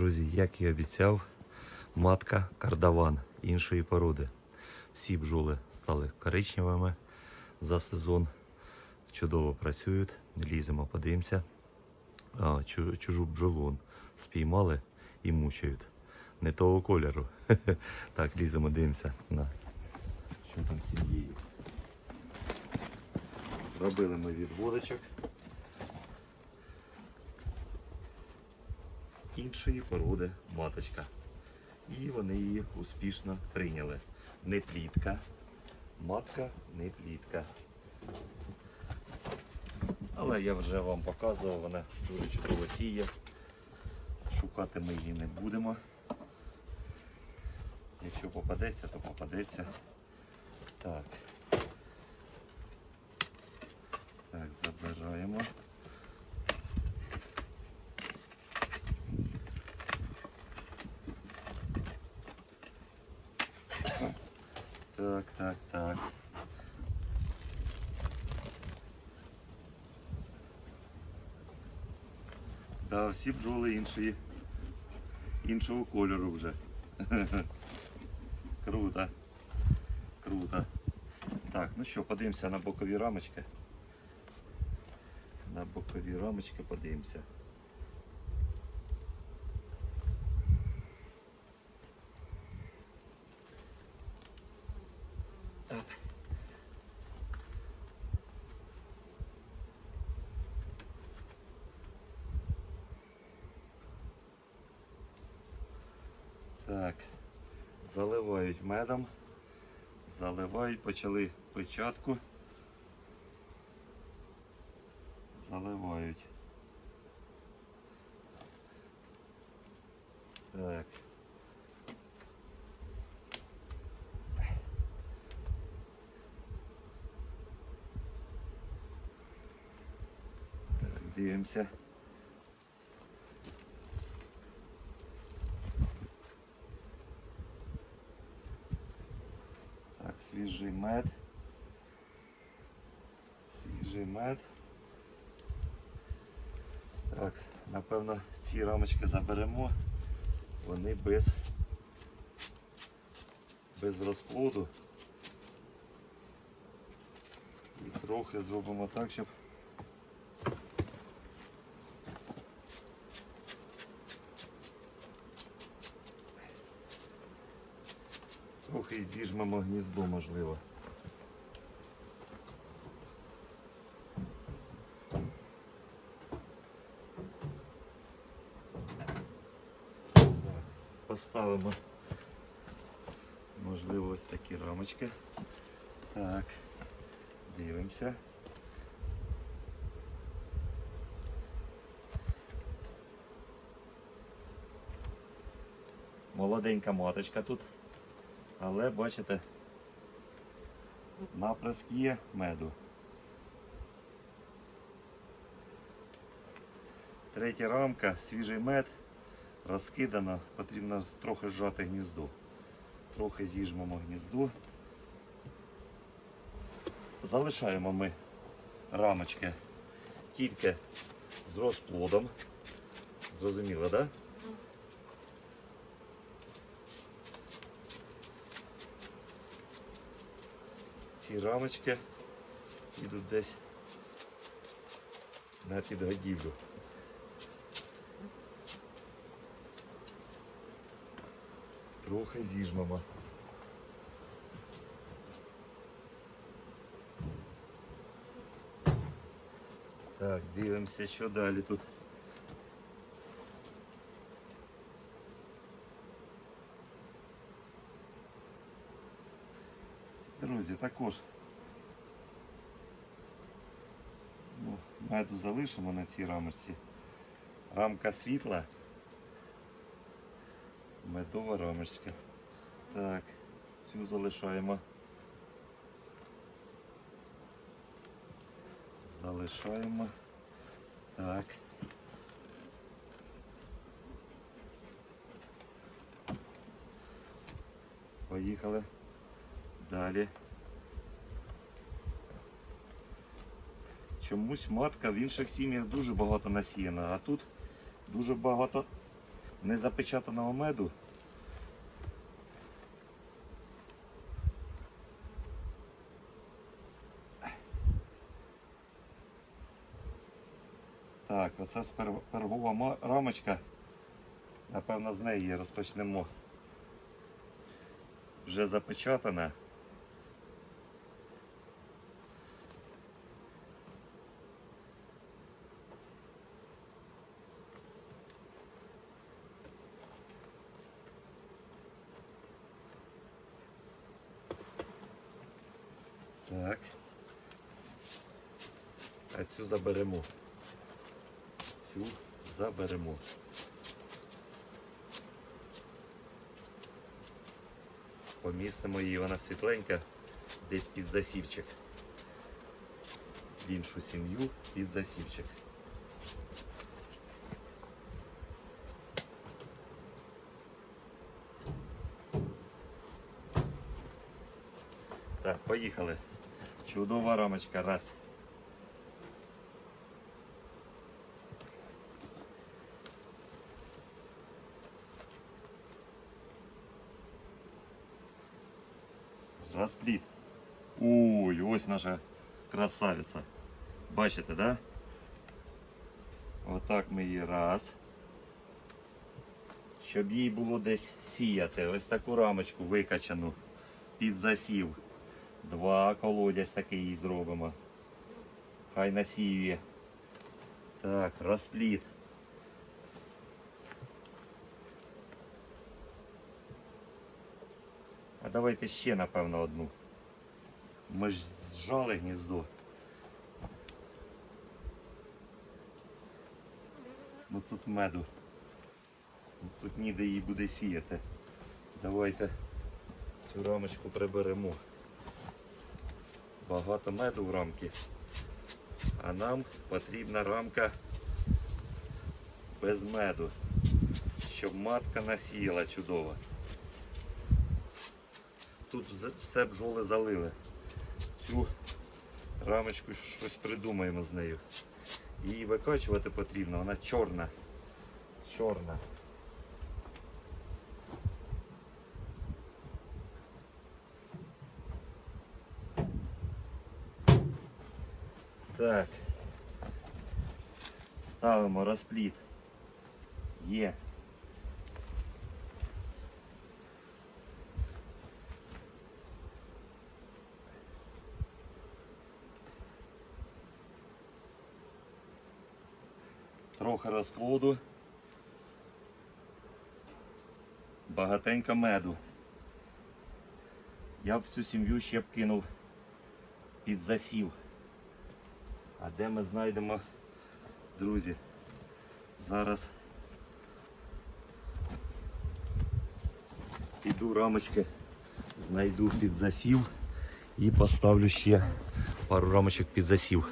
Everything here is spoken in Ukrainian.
Друзі, як і обіцяв, матка кардаван іншої породи. Всі бджоли стали коричневими за сезон. Чудово працюють. Ліземо, подивимося. А, чужу бджолу спіймали і мучають. Не того кольору. Так, ліземо, дивимося на що там з сім'єю. Робили ми відводочок. Іншої породи маточка. І вони її успішно прийняли. Не плітка, матка не плітка. Але я вже вам показував, вона дуже чудово сіє. Шукати ми її не будемо. Якщо попадеться, то попадеться. Так. Так, так, так. Да, всі бджоли іншої, іншого кольору вже. Круто. Круто. Так, ну що, подивимося на бокові рамочки. На бокові рамочки подивимося. Так, заливають медом. Заливають, почали печатку. Заливають. Так. Так, дивимося. Так, свіжий мед. Свіжий мед. Так, напевно, ці рамочки заберемо. Вони без, без розплоду. І трохи зробимо так, щоб трохи зіжмемо гніздо, можливо. Поставимо, можливо, ось такі рамочки. Так, дивимося. Молоденька маточка тут. Але бачите, наприск є меду. Третя рамка, свіжий мед, розкидано, потрібно трохи зжати гніздо. Трохи зіжмемо гніздо. Залишаємо ми рамочки тільки з розплодом. Зрозуміло, так? Да? ці рамочки йдуть десь на підгодівлю. Трохи зіжмемо. Так, дивимося, що далі тут. Друзі, також ну, меду залишимо на цій рамочці. Рамка світла. Медова рамочка. Так, цю залишаємо. Залишаємо. Так. Поїхали. Далі. Чомусь матка в інших сім'ях дуже багато насіяна, а тут дуже багато незапечатаного меду. Так, оце пергова рамочка. Напевно, з неї розпочнемо. Вже запечатана. Так. А цю заберемо. Цю заберемо. Помістимо її, вона світленька, десь під засівчик. В іншу сім'ю під засівчик. Так, поїхали. Чудова рамочка, раз. Розпліт. Ой, ось наша красавиця. Бачите, да? Отак ми її раз. Щоб їй було десь сіяти. Ось таку рамочку викачану під засів. Два колодязь такий зробимо. Хай насіює. Так, розпліт. А давайте ще, напевно, одну. Ми ж зжали гніздо. Ну тут меду. Тут ніде її буде сіяти. Давайте цю рамочку приберемо. Багато меду в рамки. А нам потрібна рамка без меду, щоб матка насіяла чудово. Тут все бджоли залили. Цю рамочку щось придумаємо з нею. Її викачувати потрібно, вона чорна. Чорна. Так. Ставимо розпліт. Є. Трохи розплоду. Багатенько меду. Я б цю сім'ю ще б кинув під засів. А де ми знайдемо, друзі? Зараз піду рамочки, знайду під засів і поставлю ще пару рамочок під засів.